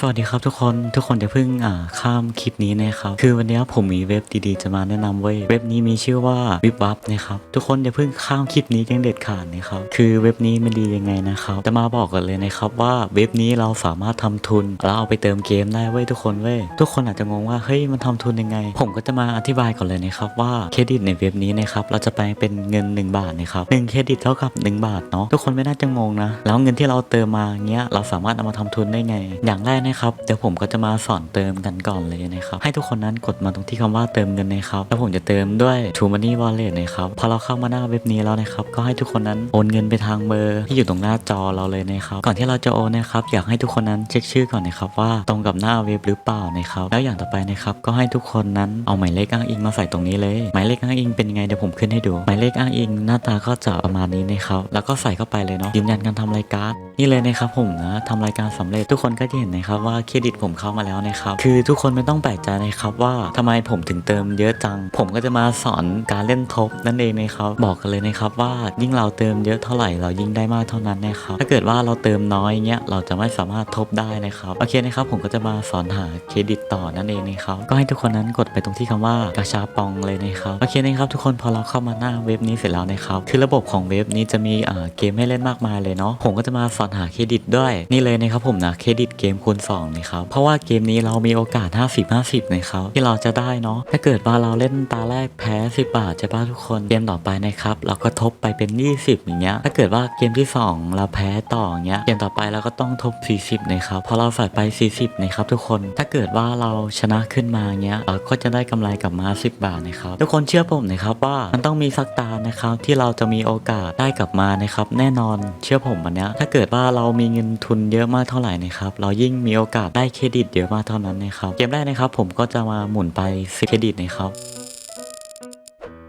สวัสดีครับทุกคนทุกคนอย่าเพิ่งอ่าข้ามคลิปนี้นะครับ คือวันนี้ผมมีเว็บดีๆจะมาแนะนำเว้ยเว็บนี้มีชื่อว่าวิบวับนะครับทุกคนอย่าเพิ่งข้ามคลิปนี้ยังเด็ดขาดนะครับคือเว็บนี้มันดียังไงนะครับจะมาบอกกันเลยนะครับว่าเว็บนี้เราสามารถทำทุนแล้วเอาไปเติมเกมได้เว้ยทุกคนเว้ยทุกคนอาจจะงงว่าเฮ้ยมันทำทุนยังไง ผมก็จะมาอธิบายก่อนเลยนะครับว่าเครดิตในเว็บนี้นะครับเราจะไปเป็นเงิน 1 บาทนะครับหนึ่งเครดิตเท่ากับ 1 บาทเนาะทุกคนไม่น่าจะงงนะแล้วเงินที่เราเติมมาเงี้ยเราสามารถเอามาทำทุนได้ไง อย่างแรกนะครับเดี๋ยวผมก็จะมาสอนเติมกันก่อนเลยนะครับให้ทุกคนนั้นกดมาตรงที่คำว่าเติมเงินนะครับแล้วผมจะเติมด้วย True Money Wallet นะครับพอเราเข้ามาหน้าเว็บนี้แล้วนะครับก็ให้ทุกคนนั้นโอนเงินไปทางเบอร์ที่อยู่ตรงหน้าจอเราเลยนะครับก่อนที่เราจะโอนนะครับอยากให้ทุกคนนั้นเช็คชื่อก่อนนะครับว่าตรงกับหน้าเว็บหรือเปล่านะครับแล้วอย่างต่อไปนะครับก็ให้ทุกคนนั้นเอาหมายเลขอ้างอิงมาใส่ตรงนี้เลยหมายเลขอ้างอิงเป็นยังไงเดี๋ยวผมขึ้นให้ดูหมายเลขอ้างอิงหน้าตาก็จะประมาณนี้นะครับแล้วก็ใส่เข้าไปเลยเนาะยืนยันการทำรายการนี่เลยนะครับผมนะทำรายการสำเร็จทุกคนก็จะเห็นนะครับว่าเครดิตผมเข้ามาแล้วนะครับ คือทุกคนไม่ต้องแปลกใจนะครับว่าทำไมผมถึงเติมเยอะจัง ผมก็จะมาสอนการเล่นทบนั่นเองนะครับ บอกกันเลยนะครับว่ายิ่งเราเติมเยอะเท่าไหร่เรายิ่งได้มากเท่านั้นนะครับ ถ้าเกิดว่าเราเติมน้อยเงี้ยเราจะไม่สามารถทบได้นะครับ โอเคนะครับผมก็จะมาสอนหาเครดิตต่อนั่นเองนะครับ ก็ให้ทุกคนนั้นกดไปตรงที่คำว่ากระชาปองเลยนะครับ โอเคนะครับทุกคนพอเราเข้ามาหน้าเว็บนี้เสร็จแล้วนะครับ คือระบบของเว็บนี้จะมีเกมให้เล่นมากมายเลยเนาะ ผมก็จะมาสอนหาเครดิตด้วย นี่เลยนะครับผมนะเครดิตเกมคูณ2นะครับเพราะว่าเกมนี้เรามีโอกาส 50 50นะครับที่เราจะได้เนาะถ้าเกิดว่าเราเล่นตาแรกแพ้ 10 บาทใช่ปะทุกคนเกมต่อไปนะครับเราก็ทบไปเป็น 20 อย่างเงี้ยถ้าเกิดว่าเกมที่ 2 เราแพ้ต่ออย่างเงี้ยเกมต่อไปเราก็ต้องทบ 40นะครับพอเราใส่ไป 40นะครับทุกคนถ้าเกิดว่าเราชนะขึ้นมาเงี้ยเราก็จะได้กำไรกลับมา 10 บาทนะครับทุกคนเชื่อผมนะครับว่ามันต้องมีสักตานะครับที่เราจะมีโอกาสได้กลับมานะครับแน่นอนเชื่อผมวันเนี้ยถ้าเกิดว่าเรามีเงินทุนเยอะมากเท่าไหร่นะครับเรายิ่งมีโอกาสได้เครดิตเยอะมากเท่านั้นนะครับ เกมแรกนะครับผมก็จะมาหมุนไป10เครดิตนะครับ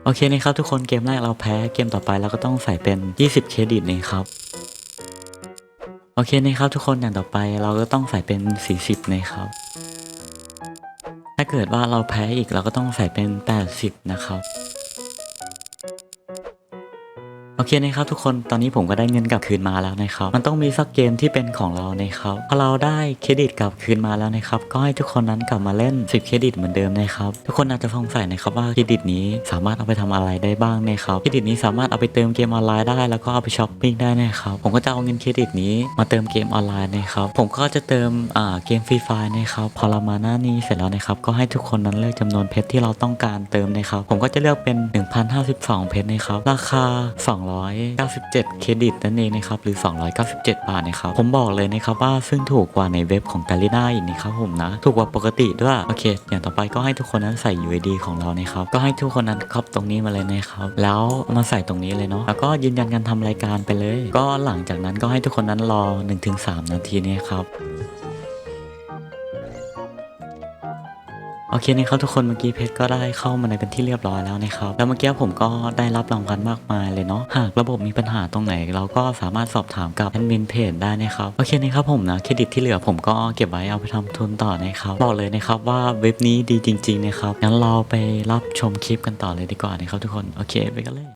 โอเคนะครับทุกคนเกมแรกเราแพ้เกมต่อไปเราก็ต้องใส่เป็น 20 เครดิตนะครับโอเคนะครับทุกคนอย่างต่อไปเราก็ต้องใส่เป็น 40 นะครับ ถ้าเกิดว่าเราแพ้อีกเราก็ต้องใส่เป็น 80 นะครับ โอเคนะครับทุกคนตอนนี้ผมก็ได้เงินกลับคืนมาแล้วนะครับมันต้องมีสักเกมที่เป็นของเรานะครับพอเราได้เครดิตกลับคืนมาแล้วนะครับก็ให้ทุกคนนั้นกลับมาเล่น 10 เครดิตเหมือนเดิมนะครับทุกคนอาจจะสงสัยนะครับว่าเครดิตนี้สามารถเอาไปทำอะไรได้บ้างนะครับเครดิตนี้สามารถเอาไปเติมเกมออนไลน์ได้แล้วก็เอาไปช้อปปิ้งได้นะครับผมก็จะเอาเงินเครดิตนี้มาเติมเกมออนไลน์นะครับผมก็จะเติมอ่าเกมฟรีไฟนะครับพอเรามาหน้านี้เสร็จแล้วนะครับก็ให้ทุกคนนั้นเลือกจำนวนเพชรที่เราต้องการเติมนะครับผมก็จะเลือกเป็น 1052 เพชรนะครับราคา297 เครดิตนั่นเองนะครับหรือ 297 บาทนะครับผมบอกเลยนะครับว่าซึ่งถูกกว่าในเว็บของกาลิน่าอีกนะครับผมนะ ถูกกว่าปกติด้วยโอเค อย่างต่อไปก็ให้ทุกคนนั้นใส่ UID ของเรานะครับก็ให้ทุกคนนั้นครอบตรงนี้มาเลยนะครับแล้วมาใส่ตรงนี้เลยเนาะแล้วก็ยืนยันการทำรายการไปเลย ก็หลังจากนั้นก็ให้ทุกคนนั้นรอ 1-3 นาทีนี้ครับ โอเคนะครับทุกคนเมื่อกี้เพชรก็ได้เข้ามาในเป็นที่เรียบร้อยแล้วนะครับแล้วเมื่อกี้ผมก็ได้รับรางวัลมากมายเลยเนาะหากระบบมีปัญหาตรงไหน เราก็สามารถสอบถามกับแอดมินเพจได้นะครับโอเคนะครับผมนะเครดิตที่เหลือผมก็เก็บไว้เอาไปทำทุนต่อนะครับบอกเลยนะครับว่าเว็บนี้ดีจริง ๆ นะครับงั้นเราไปรับชมคลิปกันต่อเลยดีกว่านะครับทุกคนโอเคไปกันเลย